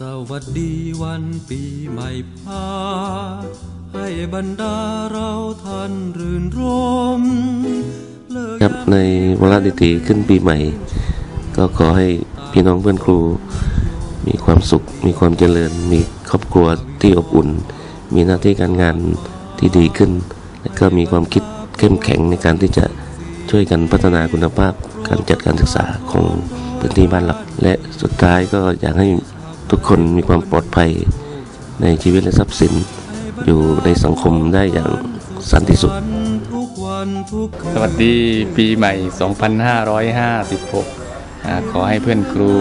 สวัสดีวันปีใหม่พาให้บรรดาเราท่านรื่นรมครับในวาระดิถีขึ้นปีใหม่ ก็ขอให้พี่น้องเพื่อนครู มีความสุข มีความเจริญ มีครอบครัวที่อบอุ่น มีหน้าที่การงานที่ดีขึ้น และก็มีความคิดเข้มแข็งในการที่จะช่วยกันพัฒนาคุณภาพการจัดการศึกษาของพื้นที่บ้านเราและสุดท้ายก็อยากให้ ทุกคนมีความปลอดภัยในชีวิตและทรัพย์สิน อยู่ในสังคมได้อย่างสันติสุข สวัสดีปีใหม่ 2556 ขอให้เพื่อนครู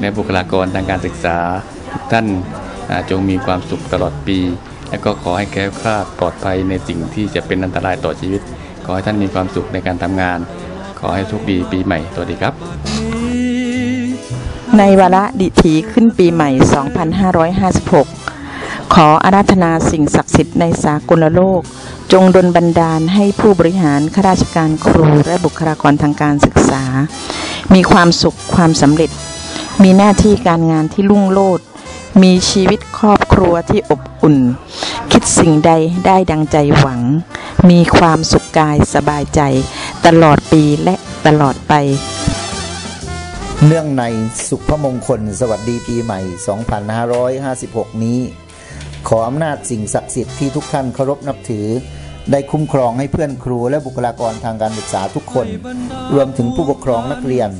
และบุคลากรทางการศึกษา ทุกท่านจงมีความสุขตลอดปี และก็ขอให้แคล้วคลาดปลอดภัยในสิ่งที่จะเป็นอันตรายต่อชีวิต ขอให้ท่านมีความสุขในการทำงาน ขอให้โชคดีปีใหม่สวัสดีครับ ในวาระดิถีขึ้นปีใหม่ 2556 ขออาราธนาสิ่งศักดิ์สิทธิ์ในสากลโลก จงดลบันดาลให้ผู้บริหารข้าราชการครูและบุคลากรทางการศึกษา มีความสุขความสำเร็จ มีหน้าที่การงานที่รุ่งโรจน์มีชีวิตครอบครัวที่อบอุ่น คิดสิ่งใดได้ดังใจหวัง มีความสุขกายสบายใจ ตลอดปีและตลอดไป เนื่องในสุขพมงคล สวัสดีปีใหม่ 2556 นี้ ขออำนาจสิ่งศักดิ์สิทธิ์ที่ทุกท่านเคารพนับถือ ได้คุ้มครองให้เพื่อนครูและบุคลากรทางการศึกษาทุกคน รวมถึงผู้ปกครองนักเรียน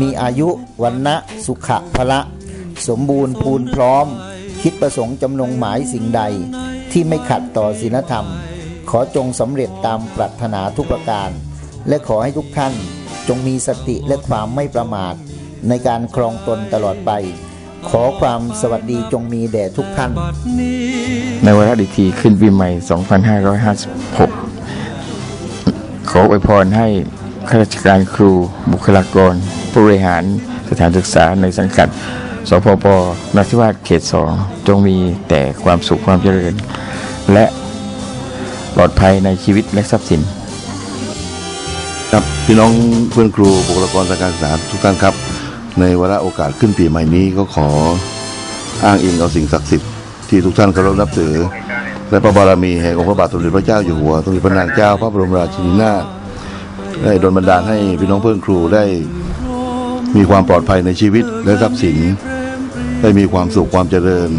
มีอายุวันนะสุขะพละ สมบูรณ์พูนพร้อม คิดประสงค์จำนงหมายสิ่งใด ที่ไม่ขัดต่อศีลธรรม ขอจงสำเร็จตามปรารถนาทุกประการ และขอให้ทุกท่านจงมีสติและความไม่ประมาท ในการครองตนตลอดไป ขอความสวัสดีจงมีแด่ทุกท่านบัดนี้ในวาระดิถีขึ้นปีใหม่ 2556 ขออวยพรให้ข้าราชการครู บุคลากร ผู้บริหารสถานศึกษาในสังกัดสพปนราธิวาสเขต2จงมีแต่ความสุขความเจริญ และปลอดภัยในชีวิตและทรัพย์สิน ครับพี่น้องเพื่อนครูบุคลากรทางการศึกษาทุกท่านครับ ในวาระโอกาสขึ้นปีใหม่นี้ก็ขออ้างอิงเอาสิ่งศักดิ์สิทธิ์ที่ทุกท่านเคารพนับถือ และพระบารมีแห่งองค์พระบาทสมเด็จพระเจ้าอยู่หัวสมเด็จพระนางเจ้าพระบรมราชินีนาถได้ดลบันดาลให้พี่น้องเพื่อนครูได้มีความปลอดภัยในชีวิตและทรัพย์สิน ได้มีความสุขความเจริญ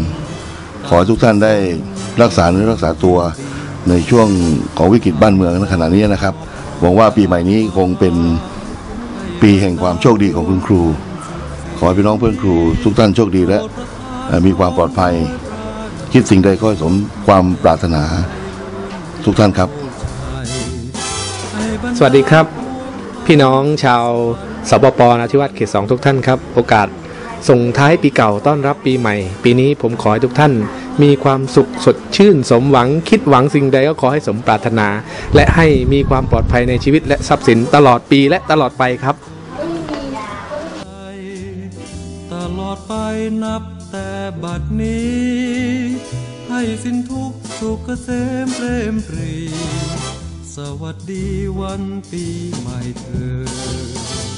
ขอทุกท่านได้รักษาเนื้อรักษาตัวในช่วงของวิกฤตบ้านเมืองในขณะนี้นะครับหวังว่าปีใหม่นี้คงเป็นปีแห่งความโชคดีของคุณครู ขอให้พี่น้องเพื่อนครูทุกท่านโชคดีและมีความปลอดภัย คิดสิ่งใดก็ให้สมความปรารถนาทุกท่านครับ สวัสดีครับ พี่น้องชาวสปปนาทิวัฒน์เขตสองทุกท่านครับ โอกาสส่งท้ายปีเก่าต้อนรับปีใหม่ ปีนี้ผมขอให้ทุกท่าน มีความสุขสดชื่น สมหวังคิดหวังสิ่งใดก็ขอให้สมปรารถนา และให้มีความปลอดภัยในชีวิตและทรัพย์สินตลอดปีและตลอดไปครับ ตลอดไปนับแต่บัดนี้ ให้สิ้นทุกสุขเกษมเปรมปรี สวัสดีวันปีใหม่เธอ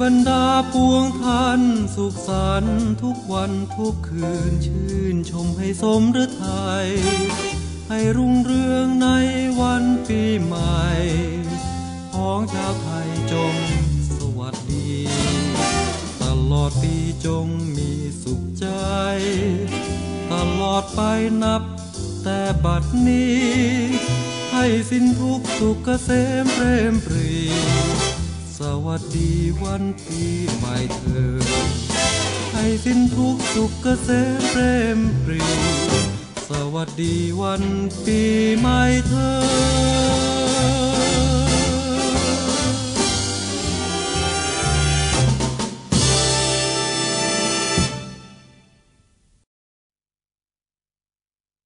บรรดาปวงท่านสุขสันต์ทุกวันทุกคืนชื่นชมให้สมฤทัยให้รุ่งเรืองในวันปีใหม่ ของชาวไทยจงสวัสดี ตลอดปีจงมีสุขใจ ตลอดไปนับแต่บัดนี้ ให้สิ้นทุกสุขเกษมเปรมปรี วัสดีวันปีใหม่เธอ ให้สิ้นทุกสุขเกษมเปรมปรี สวัสดีวันปีใหม่เธอ